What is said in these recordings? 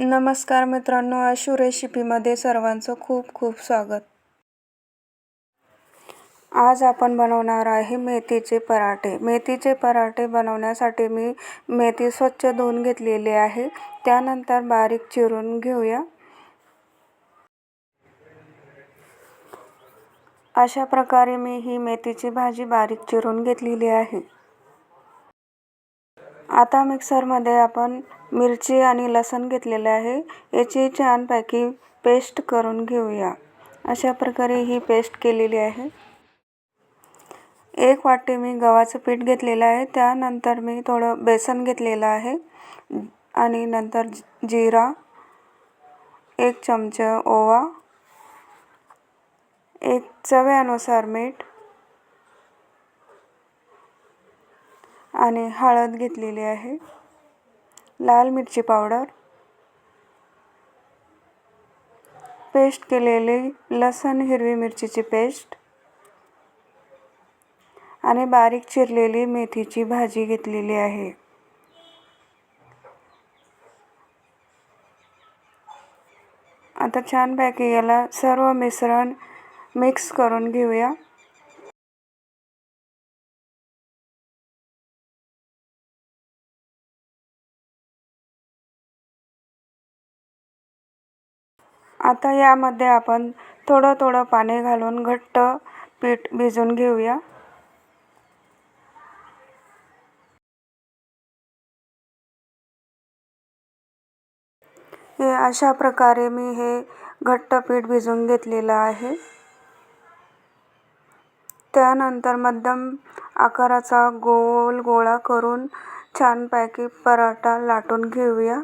नमस्कार मित्रांनो आशू रेसिपीमध्ये सर्वांचं खूप खूप स्वागत. आज आपण बनवणार आहे मेथीचे पराठे. मेथीचे पराठे बनवण्यासाठी मी मेथी स्वच्छ धुवून घेतलेली आहे. त्यानंतर बारीक चिरून घेऊया. अशा प्रकारे मी ही मेथीची भाजी बारीक चिरून घेतलेली आहे. आता मिक्सरमध्ये आपण मिरची आणि लसण घेतलेले आहे. याची छानपैकी पेस्ट करून घेऊया. अशा प्रकारे ही पेस्ट केलेली आहे. एक वाटी मी गव्हाचं पीठ घेतलेलं आहे. त्यानंतर मी थोडं बेसन घेतलेलं आहे. आणि नंतर जिरा एक चमचा ओवा एक चव्यानुसार मीठ आणि हळद घेतलेली आहे. लाल मिरची पावडर पेस्ट केलेली लसण हिरवी मिरचीची पेस्ट आणि बारीक चिरलेली मेथीची भाजी घेतलेली आहे. आता छानपैकी याला सर्व मिश्रण मिक्स करून घेऊया. आता यामध्ये आपण थोडं थोडं पाणी घालून घट्ट पीठ भिजवून घेऊया. हे अशा प्रकारे मी हे घट्ट पीठ भिजवून घेतलेलं आहे. त्यानंतर मध्यम आकाराचा गोल गोळा करून छानपैकी पराठा लाटून घेऊया.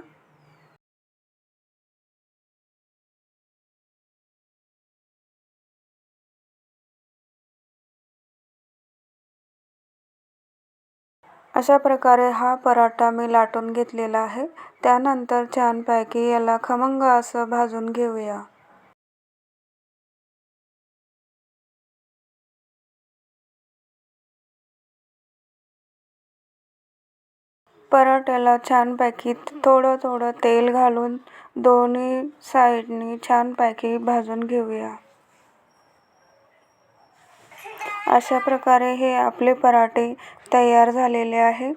अशा प्रकारे हा पराठा मी लाटून घेतलेला आहे. त्यानंतर छानपैकी याला खमंग असं भाजून घेऊया. पराठ्याला छानपैकी थोडं थोडं तेल घालून दोन्ही साईडनी छानपैकी भाजून घेऊया. अशा प्रकारे हे आपले पराठे तयार झालेले आहे.